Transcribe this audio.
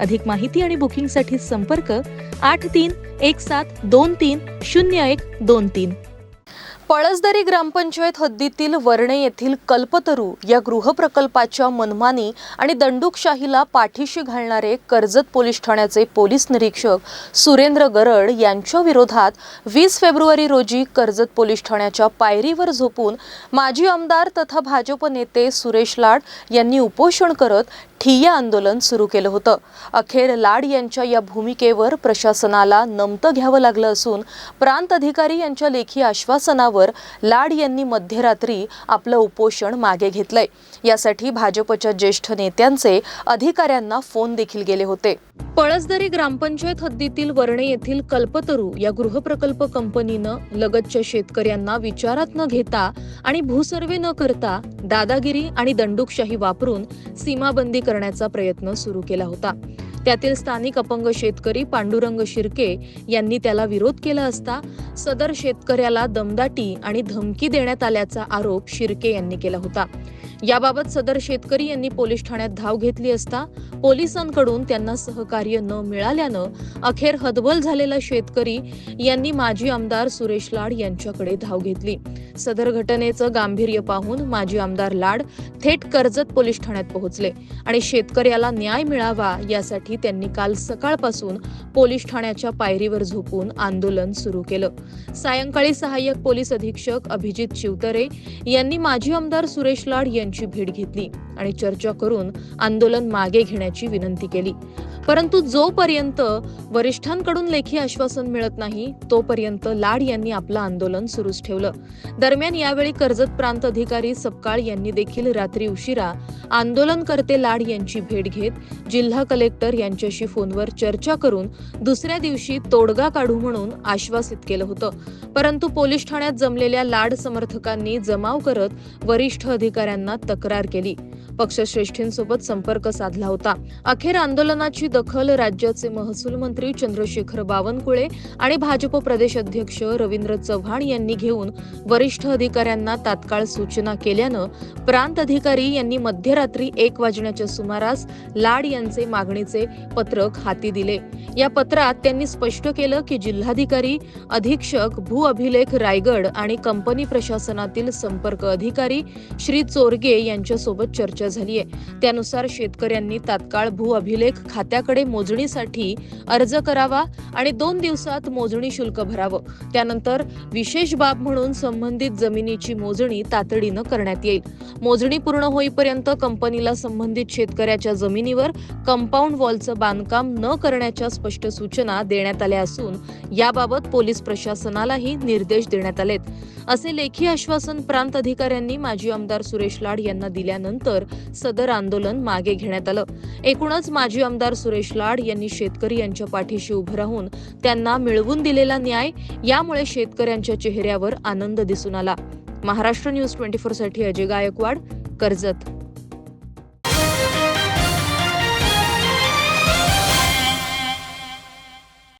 अधिक माहिती आणि बुकिंगसाठी संपर्क आठ तीन एक सात दोन तीन शून्य एक दोन तीन. पळसदरी ग्रामपंचायत हद्दीतील वर्णे येथील कल्पतरू या गृहप्रकल्पाच्या मनमानी आणि दंडुकशाहीला पाठीशी घालणारे कर्जत पोलीस ठाण्याचे पोलीस निरीक्षक सुरेंद्र गरड यांच्या विरोधात वीस फेब्रुवारी रोजी कर्जत पोलीस ठाण्याच्या पायरीवर झोपून माजी आमदार तथा भाजप नेते सुरेश लाड यांनी उपोषण करत ठिय्या आंदोलन सुरू केलं होतं. अखेर लाड यांच्या या भूमिकेवर प्रशासनाला नमतं घ्यावं लागलं असून प्रांत अधिकारी यांच्या लेखी आश्वासनावर लाड यांनी मध्यरात्री आपलं उपोषण मागे घेतलंय. यासाठी भाजपच्या ज्येष्ठ नेत्यांचे अधिकाऱ्यांना फोन देखील गेले होते. पळसदरी ग्रामपंचायत हद्दीतील वर्णे येथील कल्पतरू या गृहप्रकल्प कंपनीनं लगतच्या शेतकऱ्यांना विचारात न घेता आणि भूसर्वे न करता दादागिरी आणि दंडुकशाही वापरून सीमाबंदी करण्याचा प्रयत्न सुरू केला होता. त्यातील स्थानिक अपंग शेतकरी पांडुरंग शिर्के यांनी त्याला विरोध केला असता सदर शेतकऱ्याला दमदाटी आणि धमकी देण्यात आल्याचा आरोप शिर्के यांनी केला होता. याबाबत सदर शेतकरी यांनी पोलीस ठाण्यात धाव घेतली असता पोलिसांकडून त्यांना सहकार्य न मिळाल्यानं अखेर हतबल झालेला शेतकरी यांनी माजी आमदार सुरेश लाड यांच्याकडे धाव घेतली. सदर घटनेचं गांभीर्य पाहून माजी आमदार लाड थेट कर्जत पोलीस ठाण्यात पोहोचले आणि शेतकऱ्याला न्याय मिळावा यासाठी त्यांनी काल सकाळपासून पोलीस ठाण्याच्या पायरीवर झोपून आंदोलन सुरू केलं. सायंकाळी सहाय्यक पोलीस अधीक्षक अभिजित शिवतरे यांनी माजी आमदार सुरेश लाड यांची भेट घेतली आणि चर्चा करून आंदोलन मागे घेण्याची विनंती केली. परंतु जोपर्यंत वरिष्ठांकडून लेखी आश्वासन मिळत नाही तोपर्यंत लाड यांनी आपलं आंदोलन सुरूच ठेवलं. दरम्यान यावेळी कर्जत प्रांत अधिकारी सपकाळ यांनी देखील रात्री उशिरा आंदोलनकर्ते लाड यांची भेट घेत जिल्हा कलेक्टर यांच्याशी फोनवर चर्चा करून दुसऱ्या दिवशी तोडगा काढू म्हणून आश्वासित केलं होतं. परंतु पोलीस ठाण्यात जमलेल्या लाड समर्थकांनी जमाव करत वरिष्ठ अधिकाऱ्यांना तक्रार केली. पक्षश्रेष्ठींसोबत संपर्क साधला होता. अखेर आंदोलनाची दखल राज्याचे महसूल मंत्री चंद्रशेखर बावनकुळे आणि भाजप प्रदेश अध्यक्ष रवींद्र चव्हाण यांनी घेऊन वरिष्ठ अधिकाऱ्यांना तात्काळ सूचना केल्यानं प्रांत अधिकारी यांनी मध्यरात्री एक वाजण्याच्या सुमारास लाड यांचे मागणीचे पत्रक हाती दिले. या पत्रात त्यांनी स्पष्ट केलं की जिल्हाधिकारी अधीक्षक भू अभिलेख रायगड आणि कंपनी प्रशासनातील संपर्क अधिकारी श्री चोरगे यांच्यासोबत चर्चा झाली आहे. त्यानुसार शेतकऱ्यांनी तात्काळ भू अभिलेख खात्याकडे मोजणीसाठी अर्ज करावा आणि दोन दिवसात मोजणी शुल्क भरावं. त्यानंतर विशेष बाब म्हणून संबंधित जमिनीची मोजणी तातडीनं करण्यात येईल. मोजणी पूर्ण होईपर्यंत कंपनीला संबंधित शेतकऱ्याच्या जमिनीवर कंपाऊंड वॉलचं बांधकाम न करण्याच्या स्पष्ट सूचना देण्यात आल्या असून याबाबत पोलीस प्रशासनालाही निर्देश देण्यात आलेत. असे लेखी आश्वासन प्रांत अधिकाऱ्यांनी माजी आमदार सुरेश लाड लाड यांना दिल्यानंतर सदर आंदोलन मागे घेण्यात आलं. एकूणच माजी आमदार सुरेश लाड यांनी शेतकरी यांच्या पाठीशी उभं राहून त्यांना मिळवून दिलेला न्याय यामुळे शेतकऱ्यांच्या चेहऱ्यावर आनंद दिसून आला. महाराष्ट्र न्यूज ट्वेंटी फोरसाठी अजय गायकवाड कर्जत.